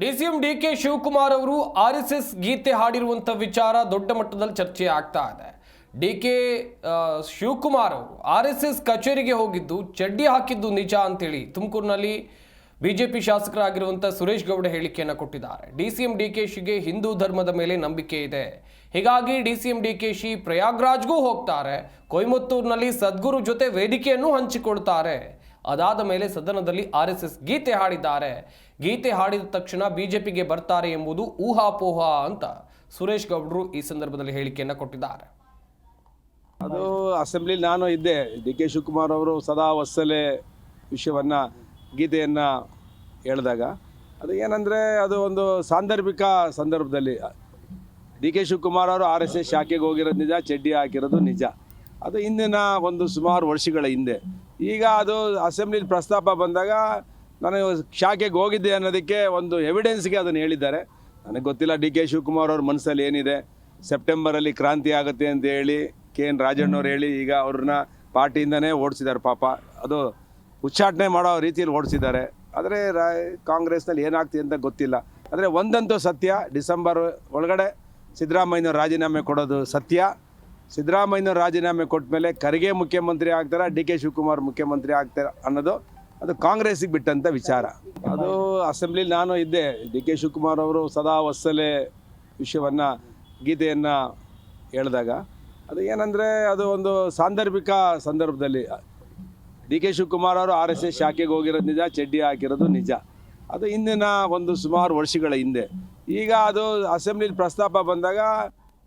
DCM D K Shivakumar ಅವರು R S S ಗೀತೆ ಹಾಡಿರುವಂಥ ವಿಚಾರ ದೊಡ್ಡ ಮಟ್ಟದಲ್ಲಿ ಚರ್ಚೆ ಆಗ್ತಾ ಇದೆ. ಡಿ ಕೆ ಶಿವಕುಮಾರ್ ಅವರು ಆರ್ ಎಸ್ ಎಸ್ ಕಚೇರಿಗೆ ಹೋಗಿದ್ದು, ಚಡ್ಡಿ ಹಾಕಿದ್ದು ನಿಜ ಅಂತೇಳಿ ತುಮಕೂರಿನಲ್ಲಿ ಬಿಜೆಪಿ ಶಾಸಕರಾಗಿರುವಂಥ ಸುರೇಶ್ ಗೌಡ ಹೇಳಿಕೆಯನ್ನು ಕೊಟ್ಟಿದ್ದಾರೆ. D C M D K ಶಿಗೆ Hindu ಧರ್ಮದ ಮೇಲೆ ನಂಬಿಕೆ ಇದೆ. ಹೀಗಾಗಿ D C M D K Shi ಪ್ರಯಾಗ್ರಾಜ್ಗೂ ಹೋಗ್ತಾರೆ. ಕೊಯಮತ್ತೂರಿನಲ್ಲಿ ಸದ್ಗುರು ಜೊತೆ ವೇದಿಕೆಯನ್ನು ಹಂಚಿಕೊಳ್ತಾರೆ. ಅದಾದ ಮೇಲೆ ಸದನದಲ್ಲಿ ಆರ್ ಎಸ್ ಗೀತೆ ಹಾಡಿದ್ದಾರೆ. ಗೀತೆ ಹಾಡಿದ ತಕ್ಷಣ ಬಿಜೆಪಿಗೆ ಬರ್ತಾರೆ ಎಂಬುದು ಊಹಾಪೋಹ ಅಂತ ಸುರೇಶ್ ಗೌಡ್ರು ಈ ಸಂದರ್ಭದಲ್ಲಿ ಹೇಳಿಕೆಯನ್ನು ಕೊಟ್ಟಿದ್ದಾರೆ. ಅದು ಅಸೆಂಬ್ಲಿ ನಾನು ಇದ್ದೆ. ಡಿ ಕೆ ಶಿವಕುಮಾರ್ ಅವರು ಸದಾ ವತ್ಸಲೆ ವಿಷಯವನ್ನು, ಗೀತೆಯನ್ನು ಹೇಳಿದಾಗ. ಅದು ಏನಂದರೆ ಅದು ಒಂದು ಸಾಂದರ್ಭಿಕ ಸಂದರ್ಭದಲ್ಲಿ. ಡಿ ಕೆ ಶಿವಕುಮಾರ್ ಅವರು ಆರ್ ಎಸ್ ಎಸ್ ಶಾಖೆಗೆ ಹೋಗಿರೋದು ನಿಜ, ಚಡ್ಡಿ ಹಾಕಿರೋದು ನಿಜ. ಅದು ಹಿಂದಿನ ಒಂದು ಸುಮಾರು ವರ್ಷಗಳ ಹಿಂದೆ. ಈಗ ಅದು ಅಸೆಂಬ್ಲಿ ಪ್ರಸ್ತಾಪ ಬಂದಾಗ ನಾನು ಶಾಖೆಗೆ ಹೋಗಿದ್ದೆ ಅನ್ನೋದಕ್ಕೆ ಒಂದು ಎವಿಡೆನ್ಸ್ಗೆ ಅದನ್ನು ಹೇಳಿದ್ದಾರೆ. ನನಗೆ ಗೊತ್ತಿಲ್ಲ ಡಿ ಕೆ ಶಿವಕುಮಾರ್ ಅವ್ರ ಮನಸ್ಸಲ್ಲಿ ಏನಿದೆ? ಸೆಪ್ಟೆಂಬರಲ್ಲಿ ಕ್ರಾಂತಿ ಆಗುತ್ತೆ ಅಂತ ಹೇಳಿ ಕೆ ಎನ್ ರಾಜಣ್ಣವ್ರು ಹೇಳಿ ಈಗ ಅವ್ರನ್ನ ಪಾರ್ಟಿಯಿಂದನೇ ಓಡಿಸಿದ್ದಾರೆ ಪಾಪ. ಅದು ಉಚ್ಚಾಟನೆ ಮಾಡೋ ರೀತಿಯಲ್ಲಿ ಓಡಿಸಿದ್ದಾರೆ. ಆದರೆ ರಾ ಕಾಂಗ್ರೆಸ್ನಲ್ಲಿ ಏನಾಗ್ತಿದೆ ಅಂತ ಗೊತ್ತಿಲ್ಲ. ಆದರೆ ಒಂದಂತೂ ಸತ್ಯ ಡಿಸೆಂಬರ್ ಒಳಗಡೆ ಸಿದ್ದರಾಮಯ್ಯನವ್ರು ರಾಜೀನಾಮೆ ಕೊಡೋದು ಸತ್ಯ. ಸಿದ್ದರಾಮಯ್ಯನವ್ರು ರಾಜೀನಾಮೆ ಕೊಟ್ಟ ಮೇಲೆ ಖರ್ಗೆ ಮುಖ್ಯಮಂತ್ರಿ ಆಗ್ತಾರೆ, ಡಿ ಕೆ ಶಿವಕುಮಾರ್ ಮುಖ್ಯಮಂತ್ರಿ ಆಗ್ತಾರ ಅನ್ನೋದು ಅದು ಕಾಂಗ್ರೆಸ್ಸಿಗೆ ಬಿಟ್ಟಂಥ ವಿಚಾರ. ಅದು ಅಸೆಂಬ್ಲಿ ನಾನು ಇದ್ದೆ, ಡಿ ಕೆ ಶಿವಕುಮಾರ್ ಅವರು ಸದಾ ವತ್ಸಲೆ ವಿಷಯವನ್ನು, ಗೀತೆಯನ್ನು ಹೇಳಿದಾಗ. ಅದು ಏನಂದರೆ ಅದು ಒಂದು ಸಾಂದರ್ಭಿಕ ಸಂದರ್ಭದಲ್ಲಿ. ಡಿ ಕೆ ಶಿವಕುಮಾರ್ ಅವರು ಆರ್ ಎಸ್ ಎಸ್ ಶಾಖೆಗೆ ಹೋಗಿರೋದು ನಿಜ, ಚಡ್ಡಿ ಹಾಕಿರೋದು ನಿಜ. ಅದು ಇಂದಿನ ಒಂದು ಸುಮಾರು ವರ್ಷಗಳ ಹಿಂದೆ. ಈಗ ಅದು ಅಸೆಂಬ್ಲಿ ಪ್ರಸ್ತಾಪ ಬಂದಾಗ